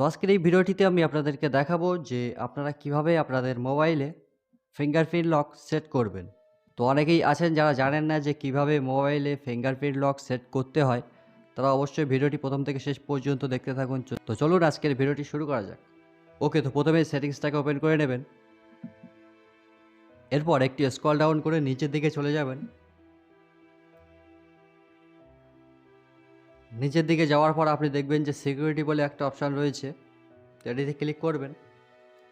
তো আজকের এই ভিডিওটিতে আমি আপনাদেরকে দেখাবো যে আপনারা কীভাবে আপনাদের মোবাইলে ফিঙ্গারপ্রিন্ট লক সেট করবেন। তো অনেকেই আছেন যারা জানেন না যে কীভাবে মোবাইলে ফিঙ্গারপ্রিন্ট লক সেট করতে হয়, তারা অবশ্যই ভিডিওটি প্রথম থেকে শেষ পর্যন্ত দেখতে থাকুন। তো চলুন আজকের ভিডিওটি শুরু করা যাক। ওকে, তো প্রথমে সেটিংসটাকে ওপেন করে নেবেন। এরপর একটি স্কল ডাউন করে নিচের দিকে চলে যাবেন। নিচের দিকে যাওয়ার পর আপনি দেখবেন যে সিকিউরিটি বলে একটা অপশান রয়েছে। এটিতে ক্লিক করবেন।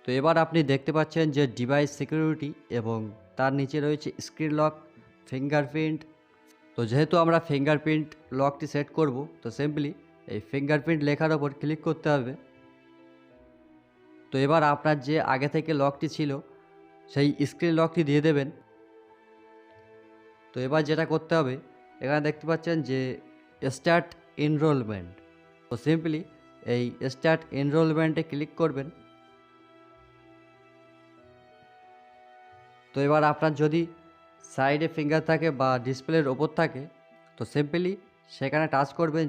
তো এবার আপনি দেখতে পাচ্ছেন যে ডিভাইস সিকিউরিটি এবং তার নিচে রয়েছে স্ক্রিন লক ফিঙ্গারপ্রিন্ট তো যেহেতু আমরা ফিঙ্গারপ্রিন্ট লকটি সেট করব, তো সিম্পলি এই ফিঙ্গারপ্রিন্ট লেখার ওপর ক্লিক করতে হবে। তো এবার আপনার যে আগে থেকে লকটি ছিল, সেই স্ক্রিন লকটি দিয়ে দেবেন। তো এবার যেটা করতে হবে, এখানে দেখতে পাচ্ছেন যে স্টার্ট এনরোলমেন্ট তো সিম্পলি এই স্টার্ট এনরোলমেন্টে ক্লিক করবেন। তো এবার আপনার যদি সাইডে ফিঙ্গার থাকে বা ডিসপ্লের ওপর থাকে, তো সিম্পলি সেখানে টাচ করবেন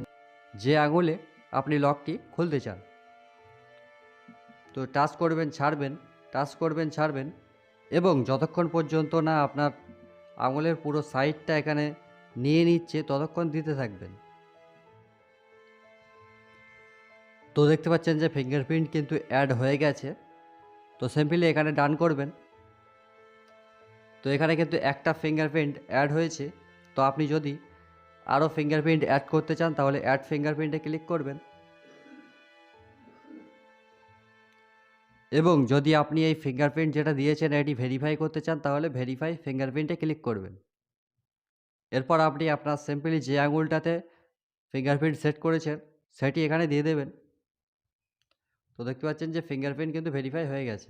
যে আঙুলে আপনি লকটি খুলতে চান। তো টাচ করবেন, ছাড়বেন টাচ করবেন, ছাড়বেন এবং যতক্ষণ পর্যন্ত না আপনার আঙুলের পুরো সাইডটা এখানে নিয়ে নিচ্ছে, ততক্ষণ দিতে থাকবেন। তো দেখতে পাচ্ছেন যে ফিঙ্গারপ্রিন্ট কিন্তু অ্যাড হয়ে গেছে। তো সিম্পলি এখানে ডান করবেন। তো এখানে কিন্তু একটা ফিঙ্গারপ্রিন্ট অ্যাড হয়েছে। তো আপনি যদি আরও ফিঙ্গারপ্রিন্ট অ্যাড করতে চান, তাহলে অ্যাড ফিঙ্গারপ্রিন্টে ক্লিক করবেন। এবং যদি আপনি এই ফিঙ্গারপ্রিন্ট যেটা দিয়েছেন, এটি ভেরিফাই করতে চান, তাহলে ভেরিফাই ফিঙ্গারপ্রিন্টে ক্লিক করবেন। এরপর আপনি আপনার সিম্পলি যে আঙুলটাতে ফিঙ্গারপ্রিন্ট সেট করেছেন, সেটি এখানে দিয়ে দেবেন। তো দেখতে পাচ্ছেন যে ফিঙ্গারপ্রিন্ট কিন্তু ভেরিফাই হয়ে গেছে।